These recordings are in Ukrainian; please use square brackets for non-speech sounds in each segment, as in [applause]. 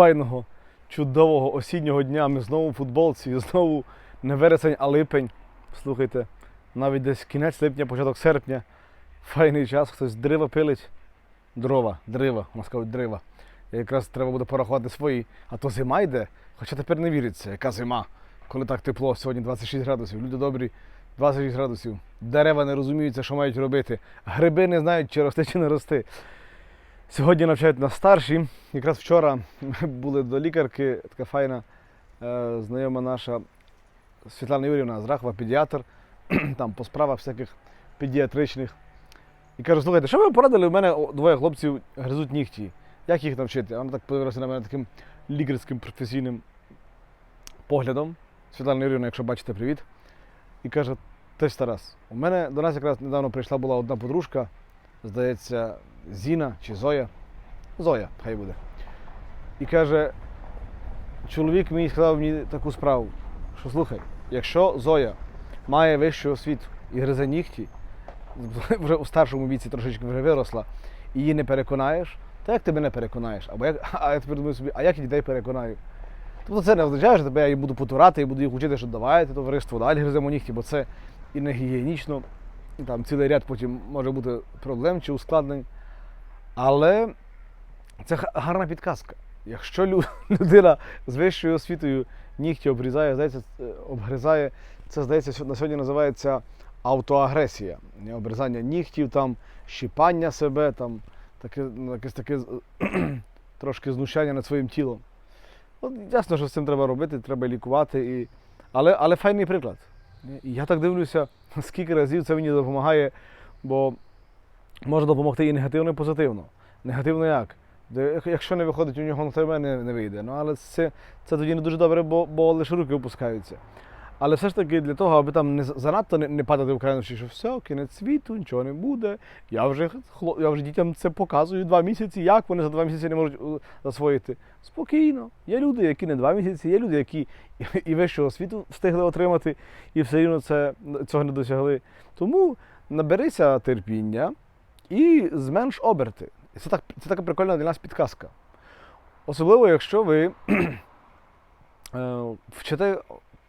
файного, чудового осіннього дня. Ми знову в футболці, [laughs] знову не вересень, а липень. Слухайте, навіть десь кінець липня, початок серпня. Файний час, хтось дрова пилить. Дрова, дрива, у нас кажуть дрива. Якраз треба буде порахувати свої. А то зима йде, хоча тепер не віриться, яка зима, коли так тепло, сьогодні 26 градусів. Люди добрі, 26 градусів. Дерева не розуміються, що мають робити. Гриби не знають, чи рости, чи не рости. Сьогодні навчають нас старші. Якраз вчора ми були до лікарки, така файна е, знайома наша Світлана Юрівна з Рахова, педіатр, [clears throat] там по справах всяких педіатричних. І кажу, слухайте, що ви порадили? У мене двоє хлопців гризуть нігті. Як їх навчити? Вона так подивилася на мене таким лікарським професійним поглядом. Світлана Юрівна, якщо бачите, привіт. І каже: Тесть Тарас, у мене до нас якраз недавно прийшла була одна подружка, здається, Зіна чи Зоя. Зоя, хай буде. І каже, чоловік мені сказав мені таку справу, що слухай, якщо Зоя має вищу освіту і гризе нігті, [laughs] вже у старшому віці трошечки вже виросла, і її не переконаєш, то як тебе не переконаєш? Або як, [laughs] а я тепер думаю собі, а як я дітей переконаю? Тобто це не означає, що тебе я їх буду потурати і буду їх вчити, що давайте товариство, далі гриземо нігті, бо це і не гігієнічно, і там цілий ряд потім може бути проблем чи ускладнень. Але це гарна підказка. Якщо [laughs] людина з вищою освітою нігті обрізає, здається, е, обгризає, це здається, на сьогодні називається автоагресія. Не Обрізання нігтів, там, щипання себе, там, таке, ну, якесь таке [clears throat] трошки знущання над своїм тілом. От, ясно, що з цим треба робити, треба лікувати. І... Але, але файний приклад. І я так дивлюся, [laughs] скільки разів це мені допомагає, бо може допомогти і негативно, і позитивно. Негативно як? Якщо не виходить у нього, в мене не, не вийде. Ну, але це, це тоді не дуже добре, бо, бо лише руки опускаються. Але все ж таки для того, аби там не занадто не, не падати в крайнощі, що все, кінець світу, нічого не буде. Я вже, я вже дітям це показую два місяці, як вони за два місяці не можуть е, засвоїти. Спокійно. Є люди, які не два місяці, є люди, які і- вищого освіту встигли отримати, і все рівно це, цього не досягли. Тому наберися терпіння і зменш оберти. І Це, так, це така прикольна для нас підказка. Особливо, якщо ви [clears throat] е, вчите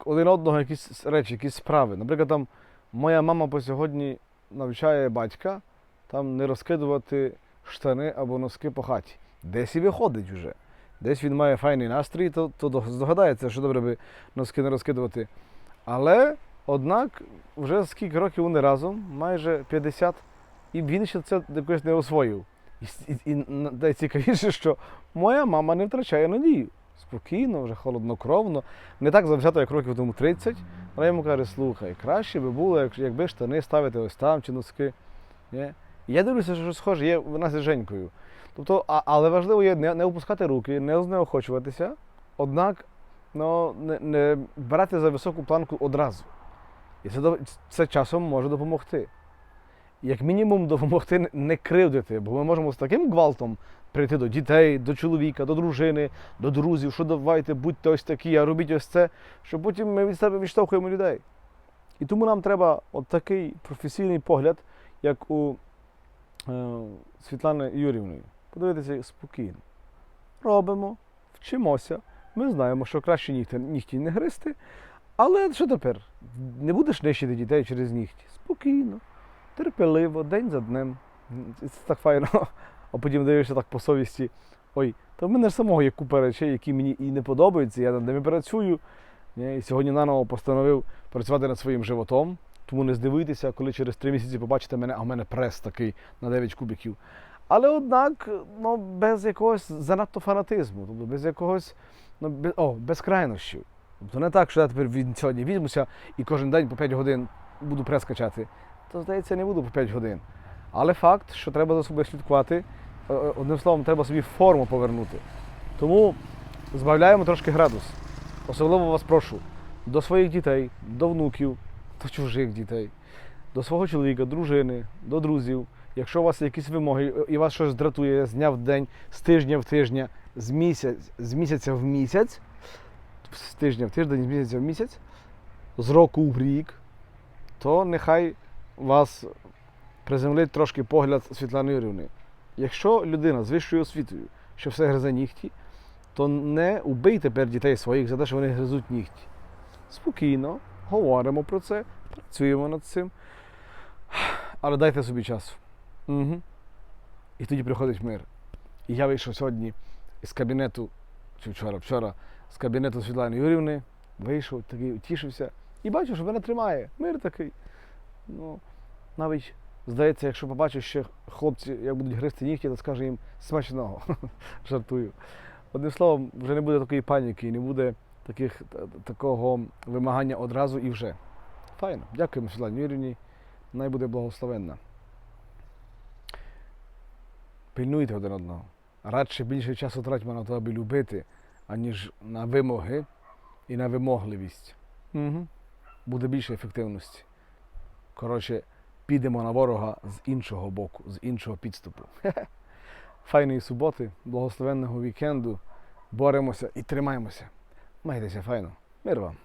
один одного якісь речі, якісь справи. Наприклад, там моя мама по сьогодні навчає батька там не розкидувати штани або носки по хаті. Десь і виходить вже. Десь він має файний настрій, то, то здогадається, що добре би носки не розкидувати. Але, однак, вже скільки років вони разом, майже 50, і він ще це якось не освоїв. І, і, і найцікавіше, що моя мама не втрачає надію. Спокійно, вже холоднокровно, не так завзято, як років тому 30. Вона йому каже, слухай, краще би було, якби штани ставити ось там чи носки. І я дивлюся, що схоже є в нас із Женькою. Тобто, а, але важливо є не, не опускати руки, не знеохочуватися, однак ну, не, не брати за високу планку одразу. І це, це часом може допомогти. Як мінімум допомогти не- кривдити, бо ми можемо з таким гвалтом прийти до дітей, до чоловіка, до дружини, до друзів, що давайте, будьте ось такі, а робіть ось це, що потім ми від себе відштовхуємо людей. І тому нам треба от такий професійний погляд, як у е, Світлани Юрівної. Подивитися спокійно. Робимо, вчимося. Ми знаємо, що краще нігті, нігті не гризти. Але що тепер? Не будеш нищити дітей через нігті. Спокійно, терпеливо, день за днем. Це так файно. А потім дивишся так по совісті. Ой, та в мене ж самого є купа речей, які мені і не подобаються, я над ними працюю. І сьогодні наново постановив працювати над своїм животом. Тому не здивуйтеся, коли через три місяці побачите мене, а в мене прес такий на 9 кубиків. Але однак, ну, без якогось занадто фанатизму, тобто без якогось ну, без, о, без крайнощів. Тобто не так, що я тепер від сьогодні візьмуся і кожен день по 5 годин буду прес качати. То, здається, не буду по 5 годин. Але факт, що треба за собою слідкувати, е, е, одним словом, треба собі форму повернути. Тому збавляємо трошки градус. Особливо вас прошу до своїх дітей, до внуків, до чужих дітей, до свого чоловіка, дружини, до друзів. Якщо у вас якісь вимоги і вас щось дратує з дня в день, з тижня в тижня, з, місяць, з місяця в місяць, з тижня в тиждень, з місяця в місяць, з року в рік, то нехай вас приземлить трошки погляд Світлани Юрівни. Якщо людина з вищою освітою, що все гризе нігті, то не убийте тепер дітей своїх за те, що вони гризуть нігті. Спокійно, говоримо про це, працюємо над цим. Але дайте собі часу. Угу. І тоді приходить мир. І я вийшов сьогодні з кабінету, чи вчора, вчора, з кабінету Світлани Юрівни, вийшов, такий утішився. І бачу, що мене тримає. Мир такий. Ну, навіть здається, якщо побачу ще хлопці, як будуть гризти нігті, то скажу їм смачного. [laughs] Жартую. Одним словом, вже не буде такої паніки не буде таких, такого вимагання одразу і вже. Файно. Дякуємо Світлані Юрівні. Най буде благословенна. Пильнуйте один одного. Радше більше часу тратьмо на те, аби любити, аніж на вимоги і на вимогливість. Угу. Буде більше ефективності. Коротше, підемо на ворога з іншого боку, з іншого підступу. [laughs] Файної суботи, благословенного вікенду. Боремося і тримаємося. Майтеся файно. Мир вам.